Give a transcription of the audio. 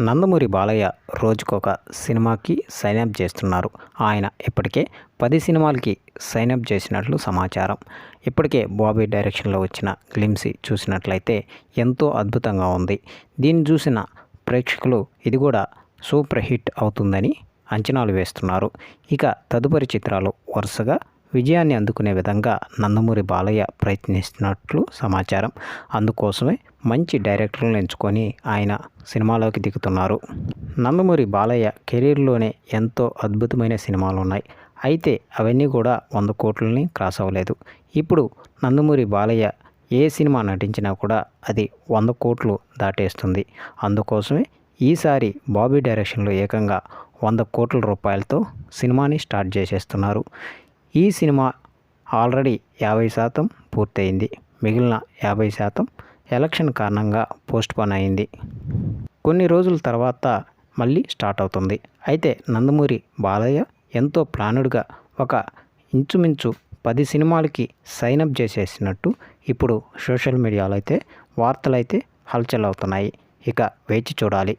నందమూరి బాలయ్య రోజుకొక సినిమాకి సైనప్ చేస్తున్నారు. ఆయన ఇప్పటికే పది సినిమాలకి సైనప్ చేసినట్లు సమాచారం. ఇప్పటికే బాబీ డైరెక్షన్లో వచ్చిన గ్లిమ్సీ చూసినట్లయితే ఎంతో అద్భుతంగా ఉంది. దీన్ని చూసిన ప్రేక్షకులు ఇది కూడా సూపర్ హిట్ అవుతుందని అంచనాలు వేస్తున్నారు. ఇక తదుపరి చిత్రాలు వరుసగా విజయాన్ని అందుకునే విధంగా నందమూరి బాలయ్య ప్రయత్నిస్తున్నట్లు సమాచారం. అందుకోసమే మంచి డైరెక్టర్లను ఎంచుకొని ఆయన సినిమాలోకి దిగుతున్నారు. నందమూరి బాలయ్య కెరీర్లోనే ఎంతో అద్భుతమైన సినిమాలు ఉన్నాయి అయితే అవన్నీ కూడా వంద కోట్లని క్రాస్ అవ్వలేదు. ఇప్పుడు నందమూరి బాలయ్య ఏ సినిమా నటించినా కూడా అది వంద కోట్లు దాటేస్తుంది. అందుకోసమే ఈసారి బాబీ డైరెక్షన్లో ఏకంగా వంద కోట్ల రూపాయలతో సినిమాని స్టార్ట్ చేసేస్తున్నారు. ఈ సినిమా ఆల్రెడీ యాభై శాతం పూర్తయింది. మిగిలిన యాభై శాతం ఎలక్షన్ కారణంగా పోస్ట్పోన్ అయింది. కొన్ని రోజుల తర్వాత మళ్ళీ స్టార్ట్ అవుతుంది. అయితే నందమూరి బాలయ్య ఎంతో ప్లానుడ్గా ఒక ఇంచుమించు పది సినిమాలకి సైనప్ చేసేసినట్టు ఇప్పుడు సోషల్ మీడియాలో అయితే వార్తలైతే హల్చల్ అవుతున్నాయి. ఇక వేచి చూడాలి.